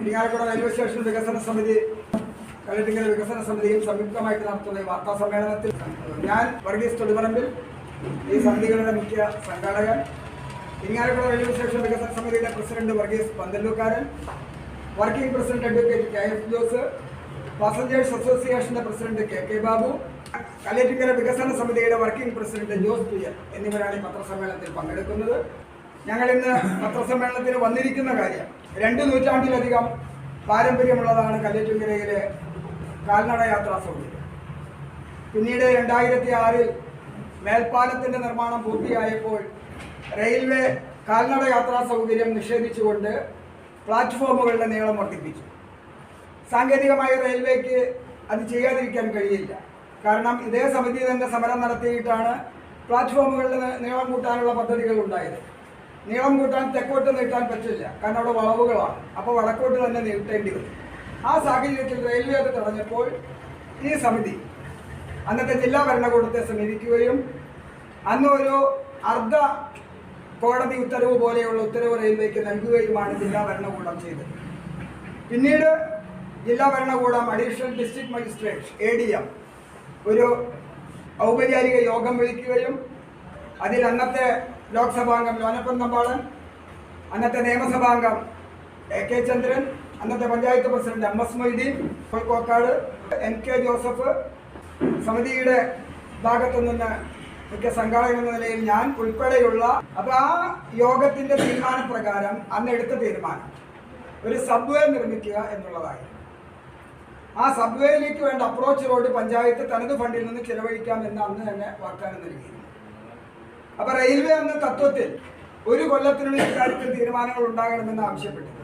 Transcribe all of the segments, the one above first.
Irinjalakuda railway station വികസന സമിതി കലട്ടിങ്കൽ വികസന സമിതിയും സംയുക്തമായിട്ട് നടത്തുന്ന വാർത്താ സമ്മേളനത്തിൽ ഞാൻ വർഗീസ് തൊടുപറമ്പിൽ ഈ സമിതികളുടെ മുഖ്യ സംഘാടകൻ ഇരിങ്ങാലക്കുട റെയിൽവേ സ്റ്റേഷൻ വികസന സമിതിയുടെ president Varghese Panthallookkaran working president advocate K F Jose passengers അസോസിയേഷന്റെ president K K Babu Kalettikkara വികസന സമിതിയുടെ വർക്കിംഗ് പ്രസിഡന്റ് ജോസ് പിയർ എന്നിവരാണ് ഈ പത്രസമ്മേളനത്തിൽ പങ്കെടുക്കുന്നത്. ഞങ്ങൾ ഇന്ന് പത്രസമ്മേളനത്തിന് വന്നിരിക്കുന്ന കാര്യം രണ്ട് നൂറ്റാണ്ടിലധികം പാരമ്പര്യമുള്ളതാണ് കല്ലേറ്റുങ്കരയിലെ കാൽനട യാത്രാ സൗകര്യം. പിന്നീട് രണ്ടായിരത്തി ആറിൽ മേൽപ്പാലത്തിന്റെ നിർമ്മാണം പൂർത്തിയായപ്പോൾ റെയിൽവേ കാൽനട യാത്രാ സൗകര്യം നിഷേധിച്ചുകൊണ്ട് പ്ലാറ്റ്ഫോമുകളുടെ നീളം വർദ്ധിപ്പിച്ചു. സാങ്കേതികമായി റെയിൽവേക്ക് അത് ചെയ്യാതിരിക്കാൻ കഴിയില്ല. കാരണം ഇതേ സമിതി തന്നെ സമരം നടത്തിയിട്ടാണ് പ്ലാറ്റ്ഫോമുകളുടെ നീളം കൂട്ടാനുള്ള പദ്ധതികൾ ഉണ്ടായത്. നീളം കൂട്ടാൻ തെക്കോട്ട് നീട്ടാൻ പറ്റില്ല. കാരണം അവിടെ വളവുകളാണ്. അപ്പോൾ വടക്കോട്ട് തന്നെ നീട്ടേണ്ടി വരും. ആ സാഹചര്യത്തിൽ റെയിൽവേ അത് തടഞ്ഞപ്പോൾ ഈ സമിതി അന്നത്തെ ജില്ലാ ഭരണകൂടത്തെ സമീപിക്കുകയും അന്ന് ഒരു അർദ്ധ കോടതി ഉത്തരവ് പോലെയുള്ള ഉത്തരവ് റെയിൽവേക്ക് നൽകുകയുമാണ് ജില്ലാ ഭരണകൂടം ചെയ്തത്. പിന്നീട് ജില്ലാ ഭരണകൂടം additional district magistrate A D M ഒരു ഔപചാരിക യോഗം വിളിക്കുകയും അതിൽ അന്നത്തെ ലോക്സഭാംഗം ലോനപ്പൻ നമ്പാളൻ അന്നത്തെ നിയമസഭാംഗം എ കെ ചന്ദ്രൻ അന്നത്തെ panchayat president M S Moideen Kokkad N K Joseph സമിതിയുടെ ഭാഗത്തു നിന്ന് മിക്ക സംഘാടകൻ എന്ന നിലയിൽ ഞാൻ ഉൾപ്പെടെയുള്ള അപ്പൊ ആ യോഗത്തിന്റെ തീരുമാനപ്രകാരം അന്ന് എടുത്ത തീരുമാനം ഒരു സബ്വേ നിർമ്മിക്കുക എന്നുള്ളതായി ആ സബ്വേയിലേക്ക് വേണ്ട അപ്രോച്ച് റോഡ് പഞ്ചായത്ത് തനത് ഫണ്ടിൽ നിന്ന് ചിലവഴിക്കാം എന്ന് അന്ന് തന്നെ വാഗ്ദാനം നൽകിയിരുന്നു. അപ്പൊ റെയിൽവേ എന്ന തത്വത്തിൽ ഒരു കൊല്ലത്തിനുള്ളിൽ ഇക്കാര്യത്തിൽ തീരുമാനങ്ങൾ ഉണ്ടാകണമെന്ന് ആവശ്യപ്പെട്ടിട്ടുണ്ട്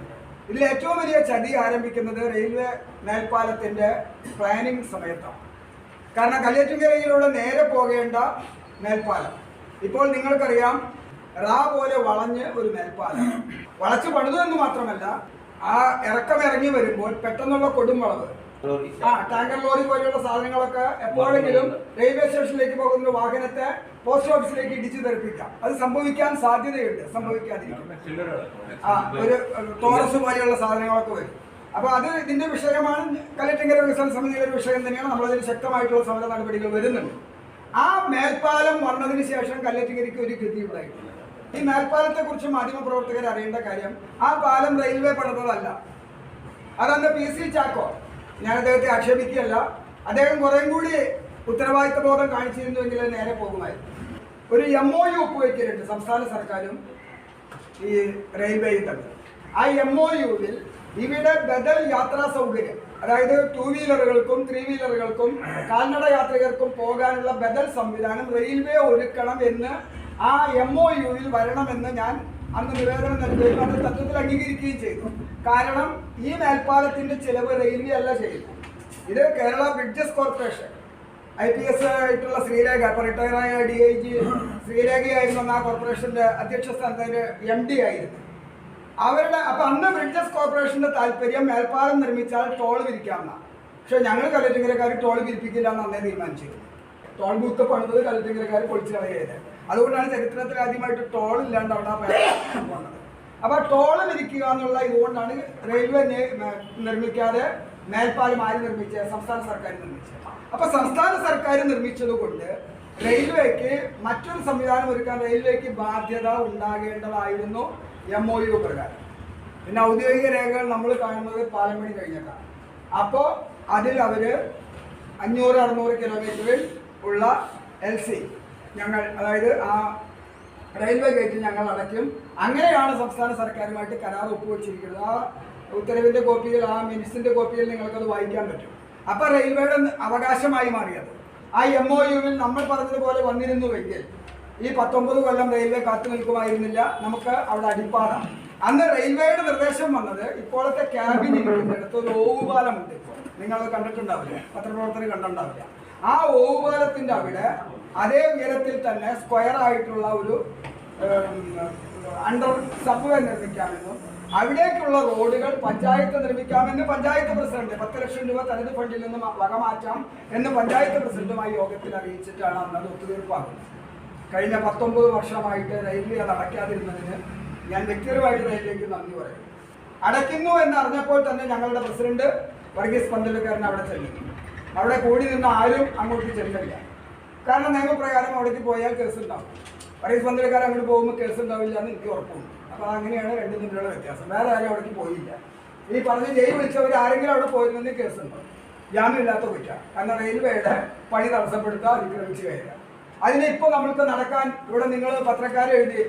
ഇതിൽ ഏറ്റവും വലിയ ചതി ആരംഭിക്കുന്നത് റെയിൽവേ മേൽപ്പാലത്തിന്റെ പ്ലാനിങ് സമയത്താണ്. കാരണം കല്ലേറ്റുങ്കരയിലൂടെ നേരെ പോകേണ്ട മേൽപ്പാലം. ഇപ്പോൾ നിങ്ങൾക്കറിയാം റാ പോലെ വളഞ്ഞ് ഒരു മേൽപ്പാലം. വളച്ച് പണിതു എന്ന് മാത്രമല്ല ആ ഇറക്കം ഇറങ്ങി വരുമ്പോൾ പെട്ടെന്നുള്ള കൊടും ആ ടാങ്കർ ലോറി പോലെയുള്ള സാധനങ്ങളൊക്കെ എപ്പോഴെങ്കിലും റെയിൽവേ സ്റ്റേഷനിലേക്ക് പോകുന്ന വാഹനത്തെ പോസ്റ്റ് ഓഫീസിലേക്ക് ഇടിച്ചു തെറിപ്പിക്കാം. അത് സംഭവിക്കാൻ സാധ്യതയുണ്ട് സംഭവിക്കാതിരിക്കും ആ ഒരു ടോറസ് പോലെയുള്ള സാധനങ്ങളൊക്കെ വരും. അപ്പൊ അത് ഇതിന്റെ വിഷയമാണ് കലറ്റിങ്കര വികസന സമിതിയുടെ ഒരു വിഷയം തന്നെയാണ് നമ്മളതിൽ ശക്തമായിട്ടുള്ള സമര നടപടികൾ വരുന്നുണ്ട്. ആ മേൽപ്പാലം വന്നതിന് ശേഷം കല്ലറ്റിങ്കരിക്ക് ഒരു ഗതി ഉണ്ടായിട്ടുണ്ട് ഈ മേൽപ്പാലത്തെ കുറിച്ച് മാധ്യമപ്രവർത്തകർ അറിയേണ്ട കാര്യം ആ പാലം റെയിൽവേ പണിതതല്ല. അതന്ന് പി സി ചാക്കോ ഞാൻ അദ്ദേഹത്തെ ആക്ഷേപിക്കുകയല്ല. അദ്ദേഹം കുറേം കൂടി ഉത്തരവാദിത്ത ബോധം കാണിച്ചിരുന്നുവെങ്കിൽ നേരെ പോകുമായിരുന്നു. ഒരു എം ഒ യു ഒപ്പുവെച്ചിട്ടുണ്ട് സംസ്ഥാന സർക്കാരും ഈ റെയിൽവേയും തമ്മിൽ. ആ എം ഒ യുവിൽ ഇവിടെ ബദൽ യാത്രാ സൗകര്യം അതായത് ടൂ വീലറുകൾക്കും ത്രീ വീലറുകൾക്കും കാൽനട യാത്രികർക്കും പോകാനുള്ള ബദൽ സംവിധാനം റെയിൽവേ ഒരുക്കണം എന്ന് ആ എം ഒ യുവിൽ വരണമെന്ന് ഞാൻ അന്ന് നിവേദനം നൽകുകയും അത് തത്വത്തിൽ അംഗീകരിക്കുകയും ചെയ്തു. കാരണം ഈ മേൽപ്പാലത്തിന്റെ ചിലവ് റെയിൽവേ അല്ല ചെയ്തു ഇത് Kerala bridges corporation. I P S ആയിട്ടുള്ള ശ്രീരേഖ ഇപ്പൊ റിട്ടയറായ ഡി ഐ ജി ശ്രീരേഖയായിരുന്നു അന്ന് ആ കോർപ്പറേഷന്റെ അധ്യക്ഷ സ്ഥാനത്തിന്റെ എം ഡി ആയിരുന്നു അവരുടെ അപ്പൊ അന്ന് ബ്രിഡ്ജസ് കോർപ്പറേഷന്റെ താല്പര്യം മേൽപ്പാലം നിർമ്മിച്ചാൽ ടോൾ പിരിക്കാമെന്നാണ് പക്ഷെ ഞങ്ങൾ കല്ലറ്റിങ്കരക്കാർ ടോൾ വിരിപ്പിക്കില്ല എന്ന് അന്നേ തീരുമാനിച്ചിരുന്നു. ടോൾ ബൂത്ത് പണിതത് കല്ലറ്റിങ്കരക്കാർ പൊളിച്ചു കളയുകയത് അതുകൊണ്ടാണ് ചരിത്രത്തിൽ ആദ്യമായിട്ട് ടോൾ ഇല്ലാണ്ട് അവിടെ വന്നത്. അപ്പൊ ടോൾ ഇരിക്കുക എന്നുള്ള ഇതുകൊണ്ടാണ് റെയിൽവേ നിർമ്മിക്കാതെ മേൽപ്പാലം ആര് നിർമ്മിച്ചത് സംസ്ഥാന സർക്കാർ നിർമ്മിച്ചത് അപ്പൊ സംസ്ഥാന സർക്കാർ നിർമ്മിച്ചത് കൊണ്ട് റെയിൽവേക്ക് മറ്റൊരു സംവിധാനം ഒരുക്കാൻ റെയിൽവേക്ക് ബാധ്യത ഉണ്ടാകേണ്ടതായിരുന്നു എം ഒ യു പ്രകാരം. പിന്നെ ഔദ്യോഗിക രേഖകൾ നമ്മൾ കാണുന്നത് പാലം കഴിഞ്ഞിട്ടാണ് അപ്പോൾ അതിൽ അവർ അഞ്ഞൂറ് അറുന്നൂറ് കിലോമീറ്ററിൽ ഉള്ള എൽ സി ഞങ്ങൾ അതായത് ആ റെയിൽവേ ഗേറ്റ് ഞങ്ങൾ അടയ്ക്കും. അങ്ങനെയാണ് സംസ്ഥാന സർക്കാരുമായിട്ട് കരാർ ഒപ്പുവെച്ചിരിക്കുന്നത്. ആ ഉത്തരവിന്റെ കോപ്പിയിൽ ആ മിനിറ്റ്സിന്റെ കോപ്പിയിൽ നിങ്ങൾക്കത് വായിക്കാൻ പറ്റും. അപ്പോൾ റെയിൽവേയുടെ അവകാശമായി മാറിയത്. ആ എം ഒ യുവിൽ നമ്മൾ പറഞ്ഞതുപോലെ വന്നിരുന്നുവെങ്കിൽ ഈ പത്തൊമ്പത് കൊല്ലം റെയിൽവേ കാത്തു നിൽക്കുമായിരുന്നില്ല. നമുക്ക് അവിടെ അടിപ്പാടാണ്. അന്ന് റെയിൽവേയുടെ നിർദ്ദേശം വന്നത് ഇപ്പോഴത്തെ ക്യാബിൻ ഇരിക്കുന്നിടത്ത് ഒരു ഓവുപാലമുണ്ട് ഇപ്പോൾ. നിങ്ങൾ കണ്ടിട്ടുണ്ടാവില്ല? പത്രപ്രവർത്തകർ കണ്ടിട്ടുണ്ടാവില്ല? ആ ഓവുപാലത്തിന്റെ അവിടെ അതേ ഉയരത്തിൽ തന്നെ സ്ക്വയർ ആയിട്ടുള്ള ഒരു അണ്ടർ സബ്വേ നിർമ്മിക്കാമെന്നും അവിടേക്കുള്ള റോഡുകൾ പഞ്ചായത്ത് നിർമ്മിക്കാമെന്ന് പഞ്ചായത്ത് പ്രസിഡന്റ് പത്ത് ലക്ഷം രൂപ തനത് ഫണ്ടിൽ നിന്ന് വക വകമാറ്റാം എന്ന് പഞ്ചായത്ത് പ്രസിഡന്റുമായി യോഗത്തിൽ അറിയിച്ചിട്ടാണ് അന്നത് ഒത്തുതീർപ്പാക്കുന്നത് കഴിഞ്ഞ പത്തൊമ്പത് വർഷമായിട്ട് റെയിൽവേ അത് അടയ്ക്കാതിരുന്നതിന് ഞാൻ വ്യക്തിപരമായിട്ട് റെയിൽവേക്ക് നന്ദി പറയുന്നു. അടയ്ക്കുന്നു എന്ന് അറിഞ്ഞപ്പോൾ തന്നെ ഞങ്ങളുടെ പ്രസിഡന്റ് വർഗീസ് പന്തലുകാരൻ അവിടെ ചെല്ലുന്നു. അവിടെ കൂടി നിന്ന് ആരും അങ്ങോട്ട് ചെല്ലില്ല കാരണം നിയമപ്രകാരം അവിടേക്ക് പോയാൽ കേസ് ഉണ്ടാവും. പറയും സ്വന്തക്കാരൻ അങ്ങോട്ട് പോകുമ്പോൾ കേസ് ഉണ്ടാവില്ല എന്ന് എനിക്ക് ഉറപ്പുണ്ട്. അപ്പോൾ അങ്ങനെയാണ് രണ്ടും തമ്മിലുള്ള വ്യത്യാസം. വേറെ ആരും അവിടേക്ക് പോയില്ല. ഈ പറഞ്ഞ് ജയിൽ വിളിച്ചവർ ആരെങ്കിലും അവിടെ പോയിരുന്നെങ്കിൽ കേസ് ഉണ്ടാവും. ജാമ്യമില്ലാത്ത കുറ്റ. കാരണം റെയിൽവേയുടെ പണി തടസ്സപ്പെടുത്തുക അതിക്രമിച്ച് കയറുക അതിനെ ഇപ്പോൾ നമ്മൾക്ക് നടക്കാൻ ഇവിടെ നിങ്ങൾ പത്രക്കാരെ എഴുതി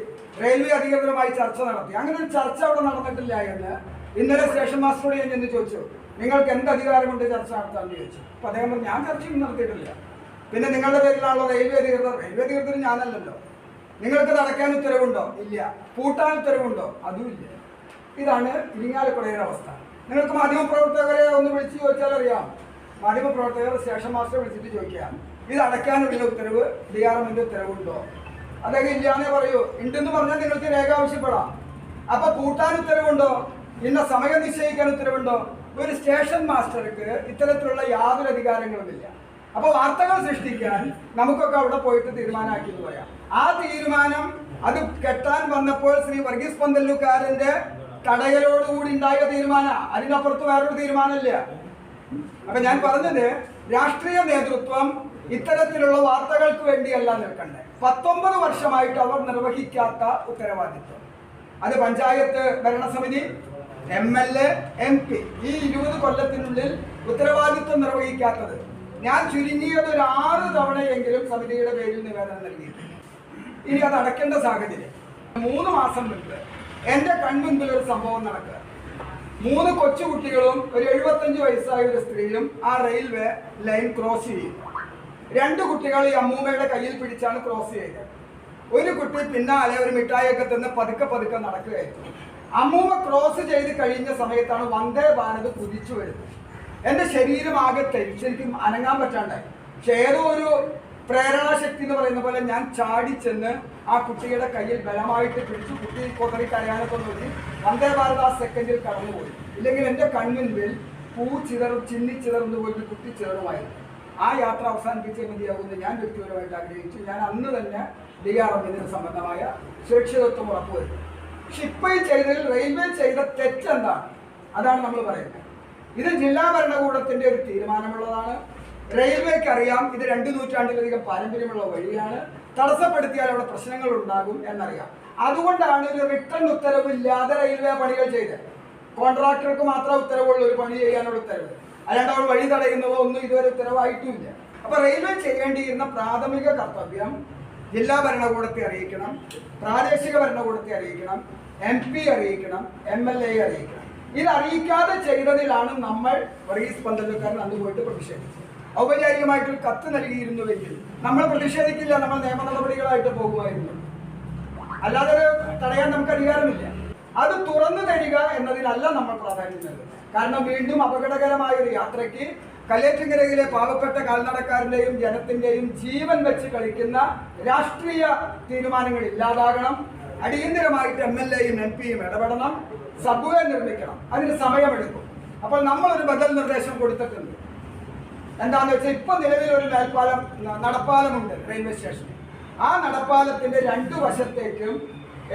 റെയിൽവേ അധികൃതരുമായി ചർച്ച നടത്തി. അങ്ങനെ ഒരു ചർച്ച അവിടെ നടന്നിട്ടില്ല എന്ന് ഇന്നലെ സ്റ്റേഷൻ മാസ്റ്ററോട് ഞാൻ ചെന്ന് ചോദിച്ചു. നിങ്ങൾക്ക് എന്ത് അധികാരമുണ്ട് ചർച്ച നടത്താൻ ചോദിച്ചു. അപ്പൊ അദ്ദേഹം ഞാൻ ചർച്ചയും നടത്തിയിട്ടില്ല. പിന്നെ നിങ്ങളുടെ പേരിലാണല്ലോ റെയിൽവേ അധികൃതർ? റെയിൽവേ അധികൃതർ ഞാനല്ലല്ലോ. നിങ്ങൾക്ക് നടക്കാൻ ഉത്തരവുണ്ടോ? ഇല്ല. പൂട്ടാൻ ഉത്തരവുണ്ടോ? അതുമില്ല ഇതാണ് ഇരിങ്ങാലക്കുടയുടെ അവസ്ഥ. നിങ്ങൾക്ക് മാധ്യമപ്രവർത്തകരെ ഒന്ന് വിളിച്ച് ചോദിച്ചാൽ അറിയാം. മാധ്യമപ്രവർത്തകർ സ്റ്റേഷൻ മാസ്റ്റർ വിളിച്ചിട്ട് ചോദിക്കാം. ഇത് അടയ്ക്കാനുള്ള ഉത്തരവ് ഡി ആർ എമ്മിന്റെ ഉത്തരവുണ്ടോ? അതൊക്കെ ഇല്ലാന്നേ പറയൂ. ഉണ്ടെന്ന് പറഞ്ഞാൽ നിങ്ങൾക്ക് രേഖ ആവശ്യപ്പെടാം. അപ്പൊ കൂട്ടാൻ ഉത്തരവുണ്ടോ? ഇന്ന സമയം നിശ്ചയിക്കാൻ ഉത്തരവുണ്ടോ? ഒരു സ്റ്റേഷൻ മാസ്റ്റർക്ക് ഇത്തരത്തിലുള്ള യാതൊരു അധികാരങ്ങളുമില്ല അപ്പൊ വാർത്തകൾ സൃഷ്ടിക്കാൻ നമുക്കൊക്കെ അവിടെ പോയിട്ട് തീരുമാനമാക്കി എന്ന് പറയാം ആ തീരുമാനം അത് കെട്ടാൻ വന്നപ്പോൾ ശ്രീ വർഗീസ് പന്തല്ലുകാരന്റെ തടയലോടുകൂടി ഉണ്ടായ തീരുമാന അതിനപ്പുറത്ത് വേറൊരു തീരുമാനമില്ല. അപ്പൊ ഞാൻ പറഞ്ഞത് രാഷ്ട്രീയ നേതൃത്വം ഇത്തരത്തിലുള്ള വാർത്തകൾക്ക് വേണ്ടിയല്ല നിൽക്കണ്ടേ. പത്തൊമ്പത് വർഷമായിട്ട് അവർ നിർവഹിക്കാത്ത ഉത്തരവാദിത്വം. അത് പഞ്ചായത്ത് ഭരണസമിതി M L A M P ഈ ഇരുപത് കൊല്ലത്തിനുള്ളിൽ ഉത്തരവാദിത്വം നിർവഹിക്കാത്തത്. ഞാൻ ചുരുങ്ങിയത് ഒരു ആറ് തവണയെങ്കിലും സമിതിയുടെ പേരിൽ നിവേദനം നൽകിയിട്ടുണ്ട്. ഇനി അത് അടയ്ക്കേണ്ട സാഹചര്യം. മൂന്ന് മാസം മുൻപ് എന്റെ കൺമുൻപിൽ ഒരു സംഭവം നടക്കുക. മൂന്ന് കൊച്ചുകുട്ടികളും ഒരു എഴുപത്തഞ്ച് വയസ്സായ ഒരു സ്ത്രീയും ആ റെയിൽവേ ലൈൻ ക്രോസ് ചെയ്യും രണ്ട് കുട്ടികൾ ഈ അമ്മൂമ്മയുടെ കയ്യിൽ പിടിച്ചാണ് ക്രോസ് ചെയ്തത്. ഒരു കുട്ടി പിന്നാലെ ഒരു മിഠായിയൊക്കെ തിന്ന് പതുക്കെ പതുക്കെ നടക്കുകയായിരുന്നു. അമ്മൂമ്മ ക്രോസ് ചെയ്ത് കഴിഞ്ഞ സമയത്താണ് വന്ദേ ഭാരത് കുതിച്ചു വരുന്നത്. എന്റെ ശരീരം ആകെ ശരിക്കും അനങ്ങാൻ പറ്റാണ്ടായി. പക്ഷെ ഏതോ ഒരു പ്രേരണാശക്തി എന്ന് പറയുന്ന പോലെ ഞാൻ ചാടി ചെന്ന് ആ കുട്ടിയുടെ കയ്യിൽ ബലമായിട്ട് പിടിച്ചു കുട്ടി കൊതറി കരയാനൊക്കെ നോക്കി. വന്ദേ ഭാരത് ആ സെക്കൻഡിൽ കടന്നുപോയി ഇല്ലെങ്കിൽ എന്റെ കൺമുൻപിൽ പൂ ചിതറും ചിന്നി ചിതർന്നു പോയിട്ട് കുട്ടി ചിതറുമായിരുന്നു. ആ യാത്ര അവസാനിപ്പിച്ചേ മതിയാകുമെന്ന് ഞാൻ വ്യക്തിപരമായിട്ട് ആഗ്രഹിച്ചു. ഞാൻ അന്ന് തന്നെ ഡി ആർ എമ്മിന് സംബന്ധമായ സുരക്ഷിതത്വം ഉറപ്പുവരുത്തി. പക്ഷെ ഇപ്പോൾ ചെയ്തതിൽ റെയിൽവേ ചെയ്ത തെറ്റെന്താണ്? അതാണ് നമ്മൾ പറയുന്നത്. ഇത് ജില്ലാ ഭരണകൂടത്തിന്റെ ഒരു തീരുമാനമുള്ളതാണ്. റെയിൽവേക്ക് അറിയാം ഇത് രണ്ടു നൂറ്റാണ്ടിലധികം പാരമ്പര്യമുള്ള വഴിയാണ്. തടസ്സപ്പെടുത്തിയാൽ അവിടെ പ്രശ്നങ്ങൾ ഉണ്ടാകും എന്നറിയാം. അതുകൊണ്ടാണ് ഒരു റിട്ടേൺ ഉത്തരവില്ലാതെ റെയിൽവേ പണികൾ ചെയ്തത്. കോൺട്രാക്ടർക്ക് മാത്രമേ ഉത്തരവുള്ള ഒരു പണി ചെയ്യാനുള്ള ഉത്തരവ്. അല്ലാണ്ട് അവർ വഴി തടയുന്നതോ ഒന്നും ഇതുവരെ ഉത്തരവായിട്ടുമില്ല അപ്പൊ റെയിൽവേ ചെയ്യേണ്ടിയിരുന്ന പ്രാഥമിക കർത്തവ്യം ജില്ലാ ഭരണകൂടത്തെ അറിയിക്കണം പ്രാദേശിക ഭരണകൂടത്തെ അറിയിക്കണം എം പി അറിയിക്കണം എം എൽ എ അറിയിക്കണം. ഇത് അറിയിക്കാതെ ചെയ്തതിലാണ് നമ്മൾ വർഗീസ് പന്തലുകാരൻ അന്ന് പോയിട്ട് പ്രതിഷേധിച്ചത്. ഔപചാരികമായിട്ടൊരു കത്ത് നൽകിയിരുന്നുവെങ്കിൽ നമ്മൾ പ്രതിഷേധിക്കില്ല നമ്മൾ നിയമ നടപടികളായിട്ട് പോകുമായിരുന്നു. അല്ലാതെ തടയാൻ നമുക്ക് അധികാരമില്ല. അത് തുറന്നു തരിക എന്നതിനല്ല നമ്മൾ പ്രാധാന്യം നൽകുന്നത്. കാരണം വീണ്ടും അപകടകരമായ ഒരു യാത്രയ്ക്ക് കല്ലേറ്റുങ്കരയിലെ പാവപ്പെട്ട കാൽനടക്കാരന്റെയും ജനത്തിന്റെയും ജീവൻ വെച്ച് കളിക്കുന്ന രാഷ്ട്രീയ തീരുമാനങ്ങൾ ഇല്ലാതാകണം. അടിയന്തരമായിട്ട് എം എൽ എയും എം പിയും ഇടപെടണം സബ്വേ നിർമ്മിക്കണം. അതിന് സമയമെടുക്കും. അപ്പോൾ നമ്മൾ ഒരു ബദൽ നിർദ്ദേശം കൊടുത്തിട്ടുണ്ട്. എന്താന്ന് വെച്ചാൽ ഇപ്പൊ നിലവിൽ ഒരു മേൽപ്പാലം നടപ്പാലമുണ്ട് റെയിൽവേ സ്റ്റേഷനിൽ. ആ നടപ്പാലത്തിന്റെ രണ്ടു വശത്തേക്കും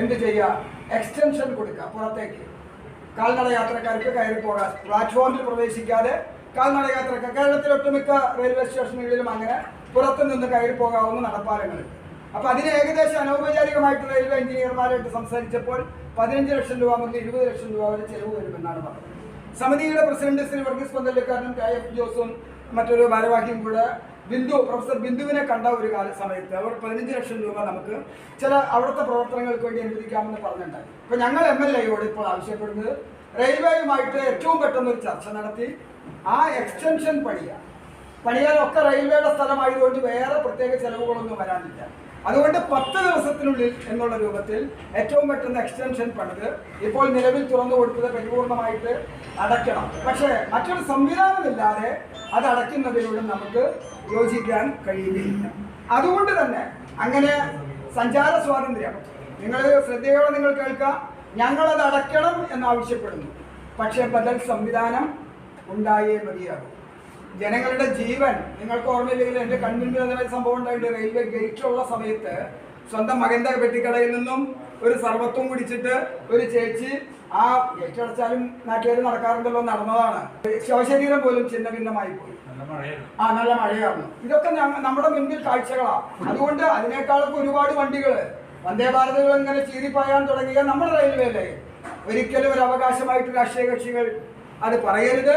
എന്ത് ചെയ്യുക എക്സ്റ്റൻഷൻ കൊടുക്കുക പുറത്തേക്ക്. കാൽനട യാത്രക്കാർക്ക് കയറി പോകാൻ പ്ലാറ്റ്ഫോമിൽ പ്രവേശിക്കാതെ കാൽനട യാത്രക്കാർ കേരളത്തിലെ ഒട്ടുമിക്ക റെയിൽവേ സ്റ്റേഷനുകളിലും അങ്ങനെ പുറത്തു നിന്ന് കയറി പോകാവുന്ന നടപ്പാലങ്ങളുണ്ട് അപ്പൊ അതിന് ഏകദേശം അനൗപചാരികമായിട്ടുള്ള റെയിൽവേ എഞ്ചിനീയർമാരായിട്ട് സംസാരിച്ചപ്പോൾ പതിനഞ്ച് ലക്ഷം രൂപ മുതൽ ഇരുപത് ലക്ഷം രൂപ വരെ ചെലവ് വരുമെന്നാണ് പറഞ്ഞത്. സമിതിയുടെ പ്രസിഡന്റ് ശ്രീ വർഗീസ് പന്തല്ലക്കാരനും കെ എഫ് ജോസും മറ്റൊരു ഭാരവാഹിയും കൂടെ ബിന്ദു പ്രൊഫസർ ബിന്ദുവിനെ കണ്ട ഒരു കാല സമയത്ത് അവർ പതിനഞ്ച് ലക്ഷം രൂപ നമുക്ക് ചില അവിടുത്തെ പ്രവർത്തനങ്ങൾക്ക് വേണ്ടി അനുവദിക്കാമെന്ന് പറഞ്ഞിട്ടുണ്ടായി അപ്പൊ ഞങ്ങൾ എം എൽ എയോട് ഇപ്പോൾ ആവശ്യപ്പെടുന്നത് റെയിൽവേയുമായിട്ട് ഏറ്റവും പെട്ടെന്ന് ഒരു ചർച്ച നടത്തി. ആ എക്സ്റ്റൻഷൻ പണിയുക പണിയാലൊക്കെ റെയിൽവേയുടെ സ്ഥലമായതുകൊണ്ട് വേറെ പ്രത്യേക ചെലവുകളൊന്നും വരാനില്ല. അതുകൊണ്ട് പത്ത് ദിവസത്തിനുള്ളിൽ എന്നുള്ള രൂപത്തിൽ ഏറ്റവും പെട്ടെന്ന് എക്സ്റ്റൻഷൻ പണിത് ഇപ്പോൾ നിലവിൽ തുറന്നു കൊടുത്തത് പരിപൂർണമായിട്ട് അടയ്ക്കണം. പക്ഷേ മറ്റൊരു സംവിധാനമില്ലാതെ അത് അടയ്ക്കുന്നതിലൂടെ നമുക്ക് യോജിക്കാൻ കഴിയുകയില്ല. അതുകൊണ്ട് തന്നെ അങ്ങനെ സഞ്ചാര സ്വാതന്ത്ര്യം നിങ്ങൾ ശ്രദ്ധയോടെ നിങ്ങൾ കേൾക്കുക ഞങ്ങളത് അടയ്ക്കണം എന്നാവശ്യപ്പെടുന്നു പക്ഷേ ബദൽ സംവിധാനം ഉണ്ടായേ മതിയാകും. ജനങ്ങളുടെ ജീവൻ നിങ്ങൾക്ക് ഓർമ്മയില്ലെങ്കിൽ എന്റെ കൺമുൻപിൽ അങ്ങനെ ഒരു സംഭവം ഉണ്ടായിട്ട് റെയിൽവേ ഗേറ്റിലുള്ള സമയത്ത് സ്വന്തം മകന്റെ പെട്ടിക്കടയിൽ നിന്നും ഒരു സർവത്വം കുടിച്ചിട്ട് ഒരു ചേച്ചി ആ ഗേറ്റ് അടച്ചാലും നാട്ടുകാർ നടക്കാറുണ്ടല്ലോ നടന്നതാണ്. ശവശരീരം പോലും ചിന്ന ഭിന്നമായി പോയി ആ നല്ല മഴയായിരുന്നു. ഇതൊക്കെ നമ്മുടെ മുൻപിൽ കാഴ്ചകളാണ് അതുകൊണ്ട് അതിനേക്കാളൊക്കെ ഒരുപാട് വണ്ടികൾ വന്ദേ ഭാരതുകൾ ഇങ്ങനെ ചീതിപ്പായാൻ തുടങ്ങിയ നമ്മുടെ റെയിൽവേയിലെ ഒരിക്കലും ഒരു അവകാശമായിട്ട് രാഷ്ട്രീയ കക്ഷികൾ അത് പറയരുത്.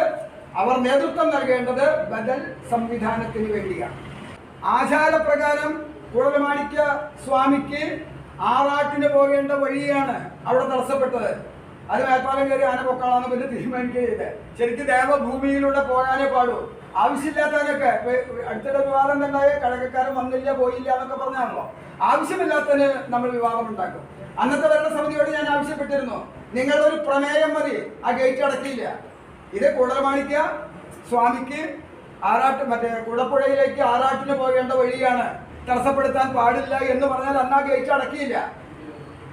അവർ നേതൃത്വം നൽകേണ്ടത് ബദൽ സംവിധാനത്തിന് വേണ്ടിയാണ്. ആചാരപ്രകാരം കുഴലമാണിക്യ സ്വാമിക്ക് ആറാട്ടിന് പോകേണ്ട വഴിയാണ് അവിടെ തടസ്സപ്പെട്ടത്. അത് മേൽപ്പാലം കയറി ആന പൊക്കാളാന്ന് പിന്നെ തീരുമാനിക്കുകയില്ല ശരിക്കും ദേവഭൂമിയിലൂടെ പോകാനേ പാടൂ ആവശ്യമില്ലാത്തതിനൊക്കെ അടുത്തിടെ വിവാദം ഉണ്ടായ കഴകക്കാരൻ വന്നില്ല പോയില്ല എന്നൊക്കെ പറഞ്ഞാണല്ലോ. ആവശ്യമില്ലാത്തതിന് നമ്മൾ വിവാദം ഉണ്ടാക്കും. അന്നത്തെ ഭരണസമിതിയോട് ഞാൻ ആവശ്യപ്പെട്ടിരുന്നു. നിങ്ങളൊരു പ്രമേയം മതി. ആ ഗേറ്റ് അടക്കിയില്ല. ഇത് കുടൽമാണിക്ക സ്വാമിക്ക് ആറാട്ട് മറ്റേ കുടപ്പുഴയിലേക്ക് ആറാട്ടിന് പോകേണ്ട വഴിയാണ് തടസ്സപ്പെടുത്താൻ പാടില്ല എന്ന് പറഞ്ഞാൽ അന്നാ ഗേറ്റ് അടക്കിയില്ല.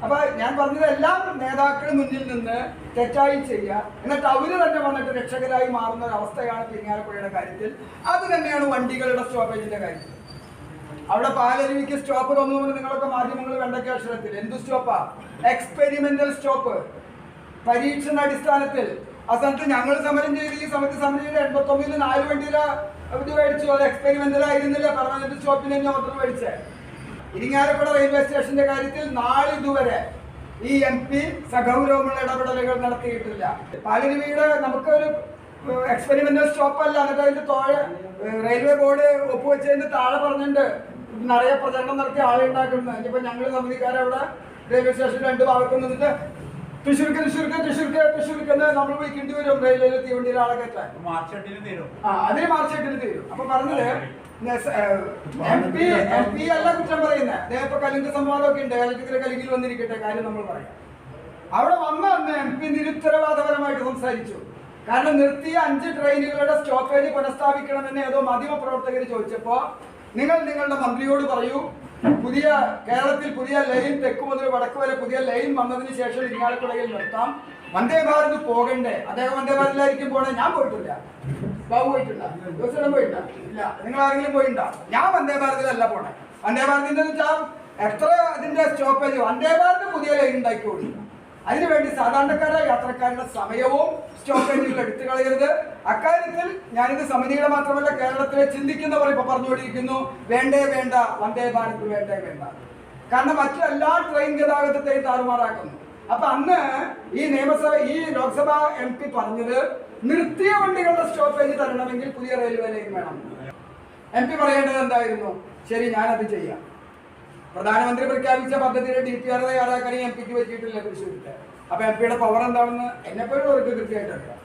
അപ്പൊ ഞാൻ പറഞ്ഞത് എല്ലാ നേതാക്കളും മുന്നിൽ നിന്ന് തെറ്റായി ചെയ്യുക. എന്നിട്ട് അവർ തന്നെ വന്നിട്ട് രക്ഷകരായി മാറുന്ന ഒരു അവസ്ഥയാണ് പിരിങ്ങാലക്കുഴയുടെ കാര്യത്തിൽ. അത് തന്നെയാണ് വണ്ടികളുടെ സ്റ്റോപ്പേജിന്റെ കാര്യത്തിൽ. അവിടെ പാലരുവിക്ക് സ്റ്റോപ്പ് തന്നു നിങ്ങളൊക്കെ മാധ്യമങ്ങൾ കണ്ടൊക്കെ അക്ഷരത്തിൽ എന്ത് സ്റ്റോപ്പാ? Experimental stop. പരീക്ഷണ അടിസ്ഥാനത്തിൽ ആ സ്ഥലത്ത് ഞങ്ങൾ സമരം ചെയ്ത് ഈ സമയത്ത് സമരം ചെയ്ത് എൺപത്തി ഒമ്പതിൽ നാല് വണ്ടിയിലെ ഇത് മേടിച്ചു. അത് എക്സ്പെരിമെന്റൽ ആയിരുന്നില്ല. പെർമനന്റ് ഷോപ്പിൽ തന്നെ ഓർഡർ മേടിച്ചേ. ഇരിങ്ങാലക്കുട റെയിൽവേ സ്റ്റേഷന്റെ കാര്യത്തിൽ നാളിതുവരെ ഈ എം പി സഗൗരവമുള്ള ഇടപെടലുകൾ നടത്തിയിട്ടില്ല. പാലരുവിയുടെ നമുക്കൊരു എക്സ്പെരിമെന്റൽ സ്റ്റോപ്പ് അല്ല. എന്നിട്ട് അതിന്റെ തോഴ റെയിൽവേ ബോർഡ് ഒപ്പുവെച്ചതിന്റെ താഴെ പറഞ്ഞിട്ടുണ്ട്. നിറയെ പ്രചരണം നടത്തി ആളുണ്ടാക്കുന്നത് ഇനിയിപ്പോ ഞങ്ങൾ സമിതിക്കാരവിടെ റെയിൽവേ സ്റ്റേഷൻ രണ്ട് ഭാഗത്തു നിന്നിട്ട് തൃശ്ശൂർക്ക് തൃശ്ശൂർക്ക് തൃശ്ശൂർക്ക് തൃശ്ശൂർക്ക് എന്ന് നമ്മൾ വിളിക്കേണ്ടി വരും റെയിൽവേയിൽ തീവണ്ടിയിൽ ആളെ കയറ്റാൻ. മാർച്ച് എട്ടിന് തീരും. ആ അതിന് മാർച്ച് എട്ടിന് തീരും. അപ്പൊ പറഞ്ഞത് എം പി എം പി അല്ല കുറ്റം പറയുന്നത് ഇപ്പൊ കലിംഗ സംവാദമൊക്കെ ഉണ്ട്. കലിംഗത്തിലെ കലിംഗിൽ വന്നിരിക്കട്ടെ കാര്യം നമ്മൾ പറയാം. അവിടെ വന്ന അന്ന് എം പി നിരുത്തരവാദപരമായിട്ട് സംസാരിച്ചു. കാരണം നിർത്തിയ അഞ്ച് ട്രെയിനുകളുടെ സ്റ്റോപ്പേജ് പുനഃസ്ഥാപിക്കണമെന്ന് ഏതോ മാധ്യമ പ്രവർത്തകർ ചോദിച്ചപ്പോ നിങ്ങൾ നിങ്ങളുടെ മന്ത്രിയോട് പറയൂ പുതിയ കേരളത്തിൽ പുതിയ ലൈൻ തെക്ക് മുതൽ വടക്ക് വരെ പുതിയ ലൈൻ വന്നതിന് ശേഷം ഇരിങ്ങാലക്കുടയിൽ നിർത്താം. വന്ദേ ഭാരത് പോകണ്ടേ? അദ്ദേഹം വന്ദേ ഭാരതിലായിരിക്കും പോണേ? ഞാൻ പോയിട്ടില്ല. ബാബു പോയിട്ടില്ല. ദിവസം പോയിട്ടില്ല. ഇല്ല. നിങ്ങൾ ആരെങ്കിലും പോയിട്ടുണ്ടോ ഞാൻ വന്ദേ ഭാരതിലല്ല പോണേ. വന്ദേ ഭാരതിന്റെ എത്ര അതിന്റെ സ്റ്റോപ്പേജ് വന്ദേ ഭാരത് പുതിയ ലൈൻ ഉണ്ടാക്കി കൊടുക്കും അതിനുവേണ്ടി സാധാരണക്കാരായ യാത്രക്കാരുടെ സമയവും സ്റ്റോപ്പേജുകൾ എടുത്തു കളയരുത്. അക്കാര്യത്തിൽ ഞാനിത് സമിതിയുടെ മാത്രമല്ല കേരളത്തിലെ ചിന്തിക്കുന്നവർ ഇപ്പൊ പറഞ്ഞുകൊണ്ടിരിക്കുന്നു വേണ്ടേ വേണ്ട വന്ദേ ഭാരത് വേണ്ടേ വേണ്ട. കാരണം മറ്റു എല്ലാ ട്രെയിൻ ഗതാഗതത്തെയും താറുമാറാക്കുന്നു. അപ്പൊ അന്ന് ഈ നിയമസഭ ഈ ലോക്സഭ എം പി പറഞ്ഞത് നിർത്തിയ വണ്ടികളുടെ സ്റ്റോപ്പേജ് തരണമെങ്കിൽ പുതിയ റെയിൽവേ ലൈൻ വേണം. എം പി പറയേണ്ടത് എന്തായിരുന്നു? ശരി ഞാനത് ചെയ്യാം. പ്രധാനമന്ത്രി പ്രഖ്യാപിച്ച പദ്ധതിയുടെ ഡി പി ആർ തയ്യാറാക്കാൻ എം പിക്ക് പറ്റിയിട്ടില്ല തൃശ്ശൂരിട്ട് അപ്പൊ എം പിയുടെ പവർ എന്താണെന്ന് എന്നെപ്പോഴും അവർക്ക് കൃത്യമായിട്ട് അറിയാം.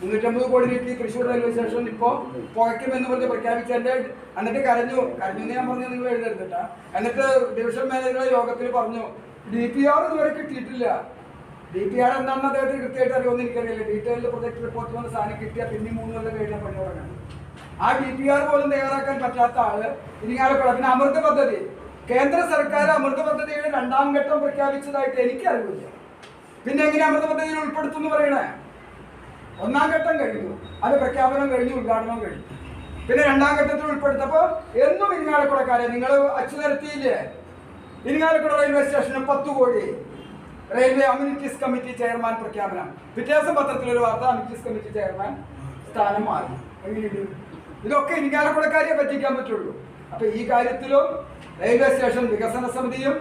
മുന്നൂറ്റമ്പത് കോടി രൂപയ്ക്ക് തൃശ്ശൂർ റെയിൽവേ സ്റ്റേഷൻ ഇപ്പോ പുകയ്ക്കുമെന്ന് പറഞ്ഞ് പ്രഖ്യാപിച്ചതിന്റെ എന്നിട്ട് കരഞ്ഞു. കരഞ്ഞു ഞാൻ പറഞ്ഞു നിങ്ങൾ എഴുതരുതട്ടാ എന്നിട്ട് ഡിവിഷൻ മാനേജറുടെ യോഗത്തിൽ പറഞ്ഞു ഡി പി ആർ ഇതുവരെ കിട്ടിയിട്ടില്ല. ഡി പി ആർ എന്താണെന്ന് അദ്ദേഹത്തിന് കൃത്യമായിട്ട് അറിയുമെന്ന് എനിക്കറിയില്ല. ഡീറ്റെയിൽഡ് പ്രൊജക്ട് റിപ്പോർട്ട് വന്ന സാധനം കിട്ടിയാൽ പിന്നെ മൂന്ന് കൊല്ലം കഴിഞ്ഞ പണി തുടങ്ങണം ആ ഡി പി ആർ പോലും തയ്യാറാക്കാൻ പറ്റാത്ത ആൾ ഇനി ഇരിങ്ങാലക്കുട പിന്നെ അമൃത പദ്ധതി. കേന്ദ്ര സർക്കാർ അമൃത പദ്ധതിയുടെ രണ്ടാം ഘട്ടം പ്രഖ്യാപിച്ചതായിട്ട് എനിക്ക് അറിവില്ല പിന്നെ എങ്ങനെ അമൃത പദ്ധതിയിൽ ഉൾപ്പെടുത്തും എന്ന് പറയണേ? ഒന്നാം ഘട്ടം കഴിഞ്ഞു. അത് പ്രഖ്യാപനം കഴിഞ്ഞു ഉദ്ഘാടനം കഴിഞ്ഞു. പിന്നെ രണ്ടാം ഘട്ടത്തിൽ ഉൾപ്പെടുത്തപ്പോ എന്നും ഇരിങ്ങാലക്കുടക്കാരെ നിങ്ങൾ അച്ചു നിരത്തിയില്ലേ ഇരിങ്ങാലക്കുട റെയിൽവേ സ്റ്റേഷന് പത്ത് കോടി. റെയിൽവേ അമ്യൂണിറ്റീസ് കമ്മിറ്റി ചെയർമാൻ പ്രഖ്യാപനം. പിറ്റേ പത്രത്തിലൊരു വാർത്ത അമ്യൂണിറ്റീസ് കമ്മിറ്റി ചെയർമാൻ സ്ഥാനം മാറി. ഇതൊക്കെ ഇരിങ്ങാലക്കുടക്കാരെ പറ്റിക്കാൻ പറ്റുള്ളൂ. അപ്പൊ ഈ കാര്യത്തിലും റെയിൽവേ സ്റ്റേഷൻ വികസന സമിതിയും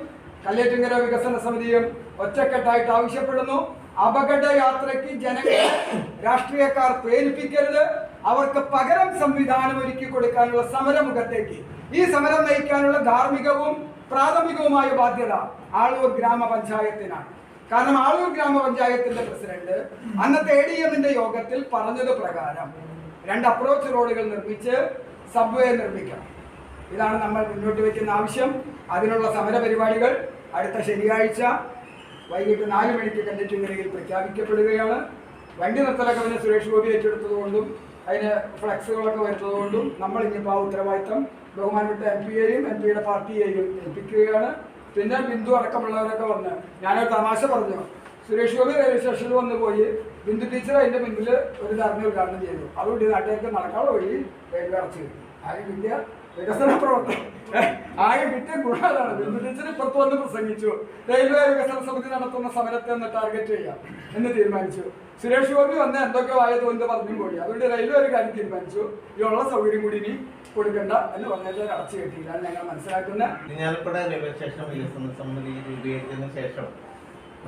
കല്ലേറ്റുങ്കര വികസന സമിതിയും ഒറ്റക്കെട്ടായിട്ട് ആവശ്യപ്പെടുന്നു. അപകട യാത്രയ്ക്ക് ജനങ്ങളെ രാഷ്ട്രീയക്കാർ പ്രേരിപ്പിക്കരുത്. അവർക്ക് പകരം സംവിധാനം ഒരുക്കി കൊടുക്കാനുള്ള സമരമുഖത്തേക്ക്. ഈ സമരം നയിക്കാനുള്ള ധാർമ്മികവും പ്രാഥമികവുമായ ബാധ്യത ആളൂർ ഗ്രാമപഞ്ചായത്തിനാണ്. കാരണം ആളൂർ ഗ്രാമപഞ്ചായത്തിന്റെ പ്രസിഡന്റ് അന്നത്തെ എ ഡി എമ്മിന്റെ യോഗത്തിൽ പറഞ്ഞത് പ്രകാരം രണ്ട് അപ്രോച്ച് റോഡുകൾ നിർമ്മിച്ച് സബ്വേ നിർമ്മിക്കണം. ഇതാണ് നമ്മൾ മുന്നോട്ട് വയ്ക്കുന്ന ആവശ്യം. അതിനുള്ള സമര പരിപാടികൾ അടുത്ത ശനിയാഴ്ച വൈകിട്ട് നാല് മണിക്ക് കണ്ടിട്ടുണ്ടെങ്കിൽ പ്രഖ്യാപിക്കപ്പെടുകയാണ്. വണ്ടി നിർത്തലൊക്കെ പിന്നെ സുരേഷ് ഗോപി ഏറ്റെടുത്തതുകൊണ്ടും അതിന് ഫ്ലക്സുകളൊക്കെ വരുന്നതുകൊണ്ടും നമ്മൾ ഇനിയിപ്പോൾ ആ ഉത്തരവാദിത്തം ബഹുമാനപ്പെട്ട എം പിയെയും എം പിയുടെ പാർട്ടിയെയും ഏൽപ്പിക്കുകയാണ്. പിന്നെ ബിന്ദു അടക്കമുള്ളവരൊക്കെ വന്ന് ഞാനൊരു തമാശ പറഞ്ഞു. സുരേഷ് ഗോപി റെയിൽവേ സ്റ്റേഷനിൽ വന്ന് പോയി ബിന്ദു ടീച്ചർ അതിന്റെ മുന്നിൽ ഒരു ധർമ്മ ഉദ്ഘാടനം ചെയ്തു. അതുകൊണ്ട് നാട്ടുകാർക്ക് നടക്കാനുള്ള വഴി റെയിൽവേ അടച്ചു കിട്ടി ആരും വിദ്യ വികസന പ്രവർത്തനം ആകെ കിട്ടിയ ഗുണാലാണ് ബിന്ദുജിച്ചിന് ഇപ്പുറത്ത് വന്ന് പ്രസംഗിച്ചു. റെയിൽവേ വികസന സമിതി നടത്തുന്ന സമരത്തെ ഒന്ന് ടാർഗറ്റ് ചെയ്യാം എന്ന് തീരുമാനിച്ചു. സുരേഷ് ഗോപി വന്ന് എന്തൊക്കെ ആയതോ തോന്നി പറഞ്ഞു പോയി. അതുകൊണ്ട് റെയിൽവേ ഒരു കാര്യം തീരുമാനിച്ചു. ഉള്ള സൗകര്യം കൂടി ഇനി കൊടുക്കണ്ട എന്ന് പറഞ്ഞാൽ അടച്ചു കെട്ടിയില്ല. ഞങ്ങൾ മനസ്സിലാക്കുന്ന ഇരിഞ്ഞാലക്കുട റെയിൽവേ സ്റ്റേഷൻ വികസന സമിതി രൂപീകരിച്ചതിന് ശേഷം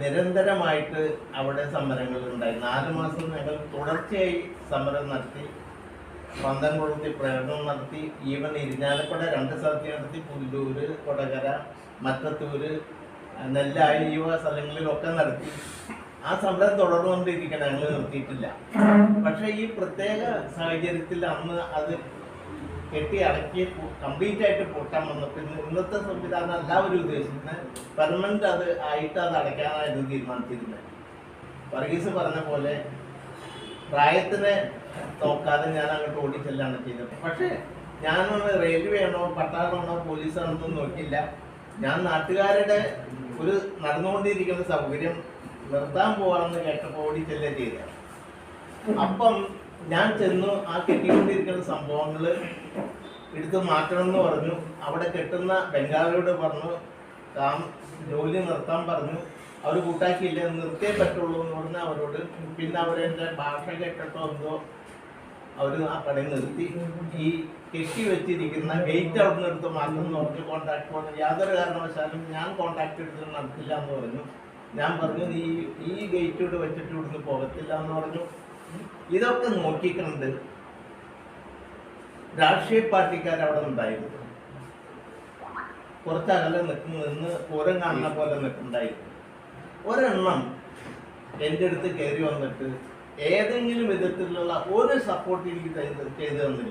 നിരന്തരമായിട്ട് അവിടെ സമരങ്ങൾ ഉണ്ടായി. നാല് മാസം ഞങ്ങൾ തുടർച്ചയായി സമരം നടത്തി. പന്തംകുളത്തി പ്രകടനം നടത്തി ഈവൻ ഇരിഞ്ഞാലക്കുട രണ്ട് സ്ഥലത്ത് നടത്തി പുല്ലൂര് കൊടകര മറ്റത്തൂര് നെല്ലായി ഈ സ്ഥലങ്ങളിലൊക്കെ നടത്തി. ആ സമരം തുടർന്നുകൊണ്ടിരിക്കണം ഞങ്ങൾ നിർത്തിയിട്ടില്ല. പക്ഷേ ഈ പ്രത്യേക സാഹചര്യത്തിൽ അന്ന് അത് കെട്ടി അടക്കി കംപ്ലീറ്റ് ആയിട്ട് പൊട്ടാൻ വന്നപ്പോൾ ഇന്ന് ഇന്നത്തെ സംവിധാനം എല്ലാവരും ഉദ്ദേശിക്കുന്നത് പെർമനന്റ് അത് ആയിട്ട് അത് അടയ്ക്കാനായിരുന്നു തീരുമാനിച്ചിരുന്നത്. വർഗീസ് പറഞ്ഞ പോലെ പ്രായത്തിനെ നോക്കാതെ ഞാൻ അങ്ങോട്ട് ഓടിച്ചെല്ലാണ് ചെയ്തത്. പക്ഷേ ഞാനൊന്ന് റെയിൽവേ ആണോ പട്ടാളമാണോ പോലീസാണോ നോക്കില്ല ഞാൻ നാട്ടുകാരുടെ ഒരു നടന്നുകൊണ്ടിരിക്കുന്ന സൗകര്യം നിർത്താൻ പോവാണെന്ന് കേട്ടപ്പോൾ ഓടിച്ചെല്ലേ ചെയ്തത്. അപ്പം ഞാൻ ചെന്നു ആ കെട്ടിക്കൊണ്ടിരിക്കുന്ന സംഭവങ്ങൾ എടുത്ത് മാറ്റണം എന്ന് പറഞ്ഞു. അവിടെ കെട്ടുന്ന ബംഗാളിയോട് പറഞ്ഞു താൻ ജോലി നിർത്താൻ പറഞ്ഞു. അവർ കൂട്ടാക്കിയില്ല നിർത്തിയേ പറ്റുള്ളൂ എന്ന് പറഞ്ഞാൽ അവരോട് പിന്നെ അവരെന്റെ ഭാഷ കേട്ടിട്ടോ എന്തോ അവർ ആ കട നിർത്തി. ഈ കെട്ടി വെച്ചിരിക്കുന്ന ഗേറ്റ് അവിടെ നിന്ന് എടുത്ത് മാറ്റണം എന്ന് പറഞ്ഞ് കോൺടാക്ട് പറഞ്ഞു യാതൊരു കാരണവശാലും ഞാൻ കോൺടാക്ട് എടുത്തിട്ട് നടത്തില്ല എന്ന് പറഞ്ഞു. ഞാൻ പറഞ്ഞു നീ ഈ ഗേറ്റോട് വെച്ചിട്ട് ഇവിടുന്ന് പോകത്തില്ല എന്ന് പറഞ്ഞു. ഇതൊക്കെ നോക്കിക്കണ്ട് രാഷ്ട്രീയ പാർട്ടിക്കാർ അവിടെ ഉണ്ടായിരുന്നു. കുറച്ചകലെ നിൽക്കുന്നു നിന്ന് പൂരം കാണുന്ന പോലെ നിൽക്കുന്നുണ്ടായിരുന്നു. ഒരെണ്ണം എന്റെ അടുത്ത് കയറി വന്നിട്ട് ഏതെങ്കിലും വിധത്തിലുള്ള ഒരു സപ്പോർട്ട് എനിക്ക് ചെയ്ത് തന്നില്ല.